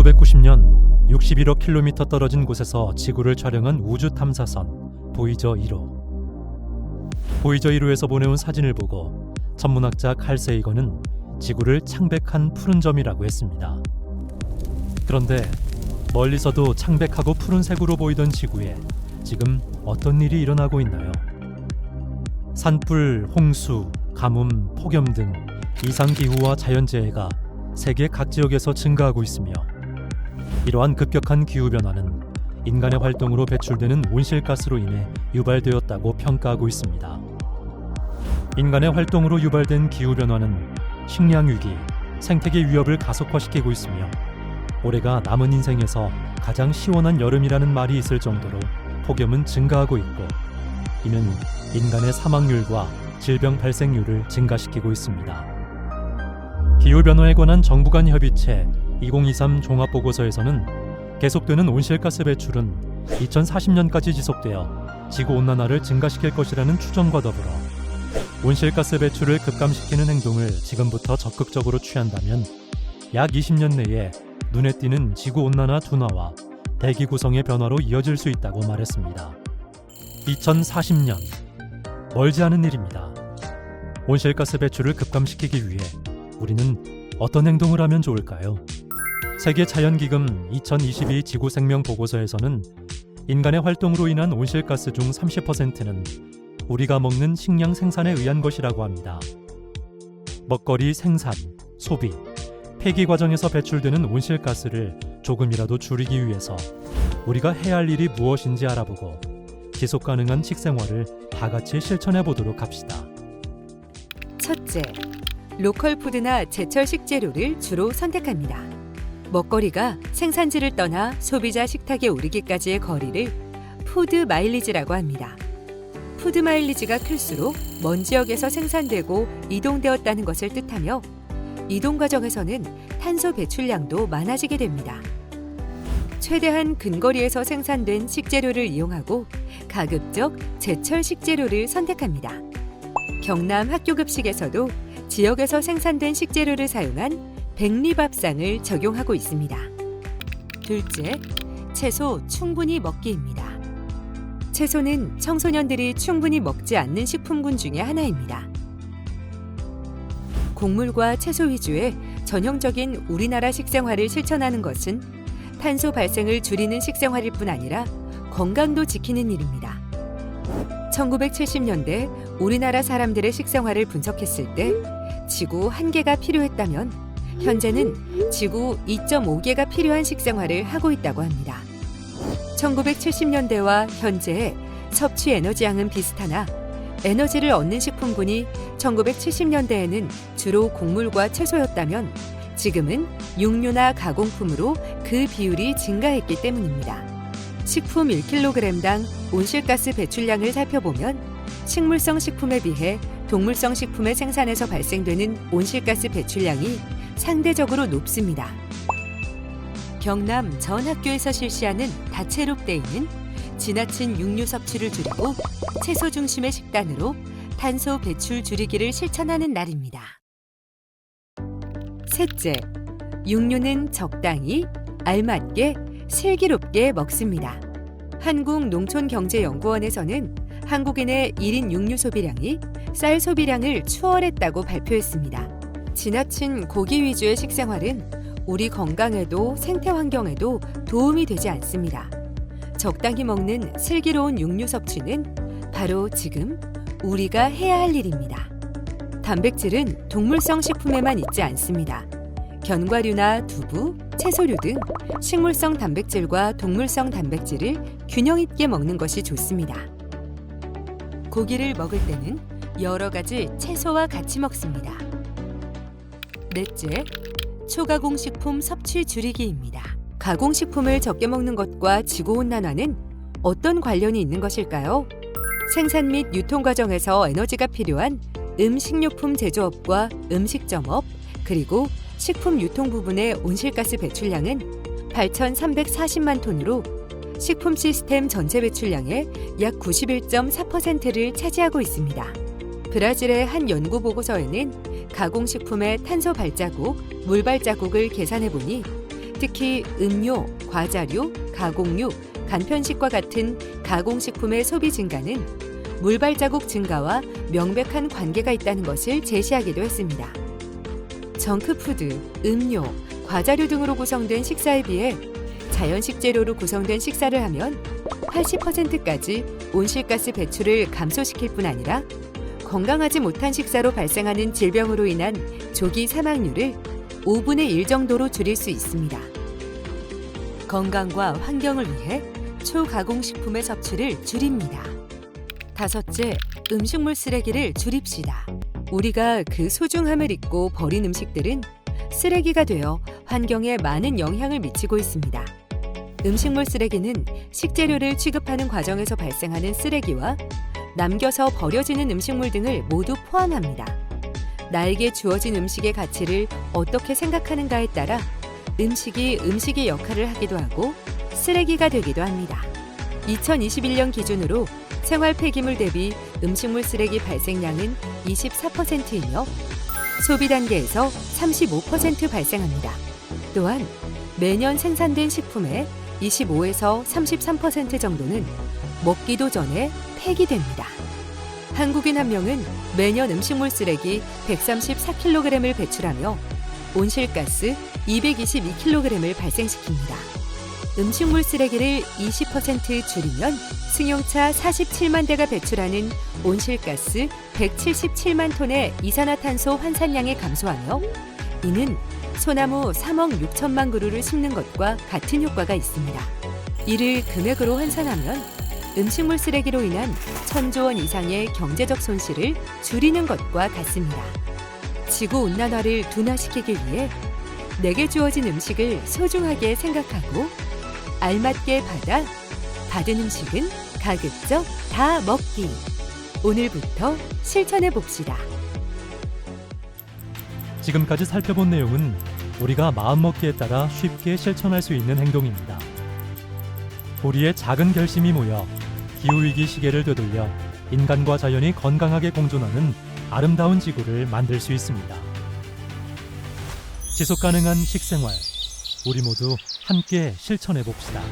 1990년 61억 킬로미터 떨어진 곳에서 지구를 촬영한 우주 탐사선 보이저 1호. 보이저 1호에서 보내온 사진을 보고 천문학자 칼 세이건은 지구를 창백한 푸른 점이라고 했습니다. 그런데 멀리서도 창백하고 푸른색으로 보이던 지구에 지금 어떤 일이 일어나고 있나요? 산불, 홍수, 가뭄, 폭염 등 이상 기후와 자연재해가 세계 각 지역에서 증가하고 있으며 이러한 급격한 기후 변화는 인간의 활동으로 배출되는 온실가스로 인해 유발되었다고 평가하고 있습니다. 인간의 활동으로 유발된 기후 변화는 식량 위기, 생태계 위협을 가속화시키고 있으며 올해가 남은 인생에서 가장 시원한 여름이라는 말이 있을 정도로 폭염은 증가하고 있고 이는 인간의 사망률과 질병 발생률을 증가시키고 있습니다. 기후변화에 관한 정부 간 협의체 2023 종합보고서에서는 계속되는 온실가스 배출은 2040년까지 지속되어 지구 온난화를 증가시킬 것이라는 추정과 더불어 온실가스 배출을 급감시키는 행동을 지금부터 적극적으로 취한다면 약 20년 내에 눈에 띄는 지구 온난화 둔화와 대기 구성의 변화로 이어질 수 있다고 말했습니다. 2040년 멀지 않은 일입니다. 온실가스 배출을 급감시키기 위해 우리는 어떤 행동을 하면 좋을까요? 세계 자연기금 2022 지구 생명 보고서에서는 인간의 활동으로 인한 온실가스 중 30%는 우리가 먹는 식량 생산에 의한 것이라고 합니다. 먹거리 생산, 소비, 폐기 과정에서 배출되는 온실가스를 조금이라도 줄이기 위해서 우리가 해야 할 일이 무엇인지 알아보고 지속 가능한 식생활을 다 같이 실천해 보도록 합시다. 첫째, 로컬 푸드나 제철 식재료를 주로 선택합니다. 먹거리가 생산지를 떠나 소비자 식탁에 오르기까지의 거리를 푸드 마일리지라고 합니다. 푸드 마일리지가 클수록 먼 지역에서 생산되고 이동되었다는 것을 뜻하며 이동 과정에서는 탄소 배출량도 많아지게 됩니다. 최대한 근거리에서 생산된 식재료를 이용하고 가급적 제철 식재료를 선택합니다. 경남 학교 급식에서도 지역에서 생산된 식재료를 사용한 백리밥상을 적용하고 있습니다. 둘째, 채소 충분히 먹기입니다. 채소는 청소년들이 충분히 먹지 않는 식품군 중의 하나입니다. 곡물과 채소 위주의 전형적인 우리나라 식생활을 실천하는 것은 탄소 발생을 줄이는 식생활일 뿐 아니라 건강도 지키는 일입니다. 1970년대 우리나라 사람들의 식생활을 분석했을 때 지구 한 개가 필요했다면 현재는 지구 2.5개가 필요한 식생활을 하고 있다고 합니다. 1970년대와 현재의 섭취 에너지량은 비슷하나 에너지를 얻는 식품군이 1970년대에는 주로 곡물과 채소였다면 지금은 육류나 가공품으로 그 비율이 증가했기 때문입니다. 식품 1kg당 온실가스 배출량을 살펴보면 식물성 식품에 비해 동물성 식품의 생산에서 발생되는 온실가스 배출량이 상대적으로 높습니다. 경남 전 학교에서 실시하는 다채롭 데이는 지나친 육류 섭취를 줄이고 채소 중심의 식단으로 탄소 배출 줄이기를 실천하는 날입니다. 셋째, 육류는 적당히 알맞게 슬기롭게 먹습니다. 한국농촌경제연구원에서는 한국인의 1인 육류 소비량이 쌀 소비량을 추월했다고 발표했습니다. 지나친 고기 위주의 식생활은 우리 건강에도 생태 환경에도 도움이 되지 않습니다. 적당히 먹는 슬기로운 육류 섭취는 바로 지금 우리가 해야 할 일입니다. 단백질은 동물성 식품에만 있지 않습니다. 견과류나 두부, 채소류 등 식물성 단백질과 동물성 단백질을 균형 있게 먹는 것이 좋습니다. 고기를 먹을 때는 여러 가지 채소와 같이 먹습니다. 넷째, 초가공식품 섭취 줄이기입니다. 가공식품을 적게 먹는 것과 지구온난화는 어떤 관련이 있는 것일까요? 생산 및 유통 과정에서 에너지가 필요한 음식료품 제조업과 음식점업, 그리고 식품 유통 부분의 온실가스 배출량은 8,340만 톤으로 식품 시스템 전체 배출량의 약 91.4%를 차지하고 있습니다. 브라질의 한 연구 보고서에는 가공식품의 탄소 발자국, 물 발자국을 계산해 보니 특히 음료, 과자류, 가공류, 간편식과 같은 가공식품의 소비 증가는 물 발자국 증가와 명백한 관계가 있다는 것을 제시하기도 했습니다. 정크푸드, 음료, 과자류 등으로 구성된 식사에 비해 자연 식 재료로 구성된 식사를 하면 80%까지 온실가스 배출을 감소시킬 뿐 아니라 건강하지 못한 식사로 발생하는 질병으로 인한 조기 사망률을 5분의 1 정도로 줄일 수 있습니다. 건강과 환경을 위해 초가공식품의 섭취를 줄입니다. 다섯째, 음식물 쓰레기를 줄입시다. 우리가 그 소중함을 잊고 버린 음식들은 쓰레기가 되어 환경에 많은 영향을 미치고 있습니다. 음식물 쓰레기는 식재료를 취급하는 과정에서 발생하는 쓰레기와 남겨서 버려지는 음식물 등을 모두 포함합니다. 나에게 주어진 음식의 가치를 어떻게 생각하는가에 따라 음식이 음식의 역할을 하기도 하고 쓰레기가 되기도 합니다. 2021년 기준으로 생활 폐기물 대비 음식물 쓰레기 발생량은 24%이며 소비 단계에서 35% 발생합니다. 또한 매년 생산된 식품의 25에서 33% 정도는 먹기도 전에 폐기됩니다. 한국인 한 명은 매년 음식물 쓰레기 134kg을 배출하며 온실가스 222kg을 발생시킵니다. 음식물 쓰레기를 20% 줄이면 승용차 47만 대가 배출하는 온실가스 177만 톤의 이산화탄소 환산량이 감소하며 이는 소나무 3억 6천만 그루를 심는 것과 같은 효과가 있습니다. 이를 금액으로 환산하면 음식물 쓰레기로 인한 천조 원 이상의 경제적 손실을 줄이는 것과 같습니다. 지구 온난화를 둔화시키기 위해 내게 주어진 음식을 소중하게 생각하고 알맞게 받아 받은 음식은 가급적 다 먹기. 오늘부터 실천해 봅시다. 지금까지 살펴본 내용은 우리가 마음먹기에 따라 쉽게 실천할 수 있는 행동입니다. 우리의 작은 결심이 모여 기후위기 시계를 되돌려 인간과 자연이 건강하게 공존하는 아름다운 지구를 만들 수 있습니다. 지속 가능한 식생활, 우리 모두 함께 실천해 봅시다.